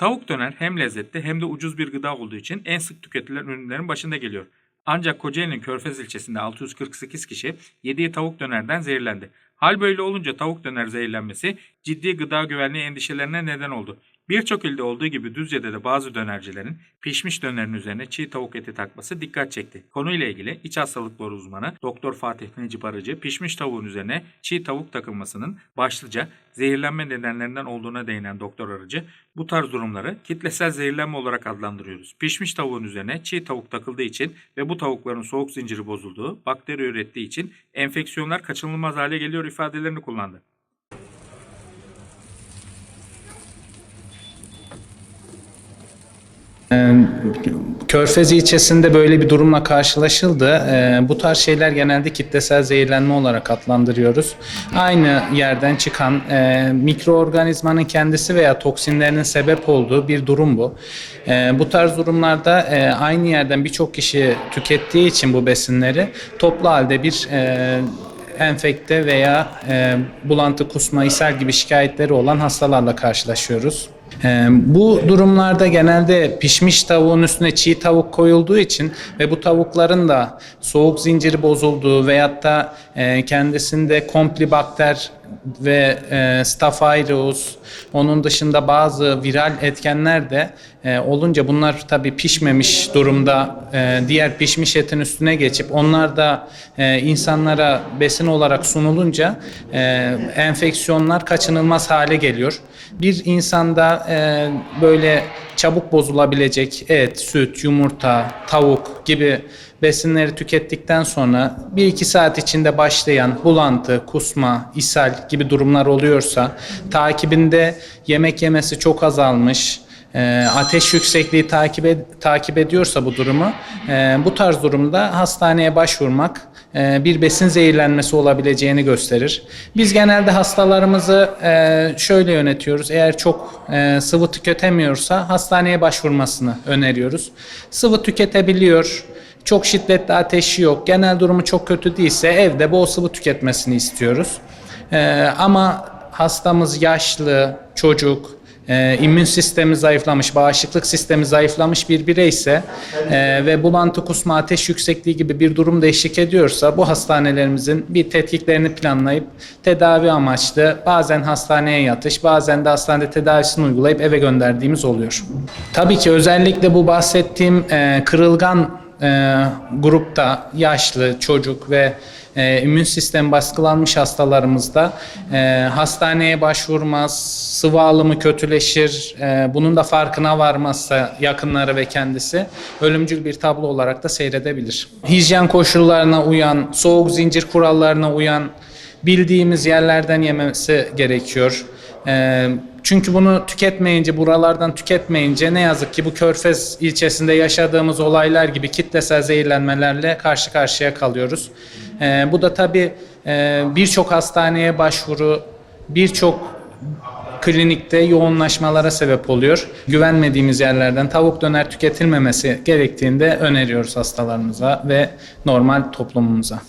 Tavuk döner hem lezzetli hem de ucuz bir gıda olduğu için en sık tüketilen ürünlerin başında geliyor. Ancak Kocaeli'nin Körfez ilçesinde 648 kişi yediği tavuk dönerden zehirlendi. Hal böyle olunca tavuk döner zehirlenmesi ciddi gıda güvenliği endişelerine neden oldu. Birçok ilde olduğu gibi Düzce'de de bazı dönercilerin pişmiş dönerin üzerine çiğ tavuk eti takması dikkat çekti. Konuyla ilgili iç hastalıkları uzmanı Doktor Fatih Necip Arıcı pişmiş tavuğun üzerine çiğ tavuk takılmasının başlıca zehirlenme nedenlerinden olduğuna değinen Doktor Arıcı bu tarz durumları kitlesel zehirlenme olarak adlandırıyoruz. Pişmiş tavuğun üzerine çiğ tavuk takıldığı için ve bu tavukların soğuk zinciri bozulduğu, bakteri ürettiği için enfeksiyonlar kaçınılmaz hale geliyor ifadelerini kullandı. Körfez ilçesinde böyle bir durumla karşılaşıldı. Ee, Bu tarz şeyler genelde kitlesel zehirlenme olarak adlandırıyoruz. Aynı yerden çıkan e, mikroorganizmanın kendisi veya toksinlerinin sebep olduğu bir durum bu. Ee, Bu tarz durumlarda e, aynı yerden birçok kişi tükettiği için bu besinleri toplu halde bir e, enfekte veya bulantı, kusma, ishal gibi şikayetleri olan hastalarla karşılaşıyoruz. E, bu durumlarda genelde pişmiş tavuğun üstüne çiğ tavuk koyulduğu için ve bu tavukların da soğuk zinciri bozulduğu veyahut da e, kendisinde komplibakter ve e, Staphylococcus, onun dışında bazı viral etkenler de e, olunca bunlar tabii pişmemiş durumda e, diğer pişmiş etin üstüne geçip onlar da e, insanlara besin olarak sunulunca e, enfeksiyonlar kaçınılmaz hale geliyor. Bir insanda e, böyle çabuk bozulabilecek et, süt, yumurta, tavuk gibi besinleri tükettikten sonra 1-2 saat içinde başlayan bulantı, kusma, ishal gibi durumlar oluyorsa takibinde yemek yemesi çok azalmış, e, ateş yüksekliği takip ed- takip ediyorsa bu durumu e, bu tarz durumda hastaneye başvurmak e, bir besin zehirlenmesi olabileceğini gösterir. Biz genelde hastalarımızı e, şöyle yönetiyoruz. Eğer çok e, sıvı tüketemiyorsa hastaneye başvurmasını öneriyoruz. Sıvı tüketebiliyor, çok şiddetli ateşi yok, genel durumu çok kötü değilse evde bol sıvı tüketmesini istiyoruz. Ee, ama hastamız yaşlı, çocuk, e, immün sistemi zayıflamış, bağışıklık sistemi zayıflamış bir bireyse e, ve bulantı, kusma, ateş yüksekliği gibi bir durum eşlik ediyorsa bu hastanelerimizin bir tetkiklerini planlayıp tedavi amaçlı bazen hastaneye yatış, bazen de hastanede tedavisini uygulayıp eve gönderdiğimiz oluyor. Tabii ki özellikle bu bahsettiğim e, kırılgan e, grupta yaşlı, çocuk ve e, immün sistem baskılanmış hastalarımızda e, hastaneye başvurmaz, sıvı alımı kötüleşir, e, bunun da farkına varmazsa yakınları ve kendisi ölümcül bir tablo olarak da seyredebilir. Hijyen koşullarına uyan, soğuk zincir kurallarına uyan, bildiğimiz yerlerden yemesi gerekiyor. Ee, çünkü bunu tüketmeyince, buralardan tüketmeyince ne yazık ki bu Körfez ilçesinde yaşadığımız olaylar gibi kitlesel zehirlenmelerle karşı karşıya kalıyoruz. Ee, bu da tabii e, birçok hastaneye başvuru, birçok klinikte yoğunlaşmalara sebep oluyor. Güvenmediğimiz yerlerden tavuk döner tüketilmemesi gerektiğinde öneriyoruz hastalarımıza ve normal toplumumuza.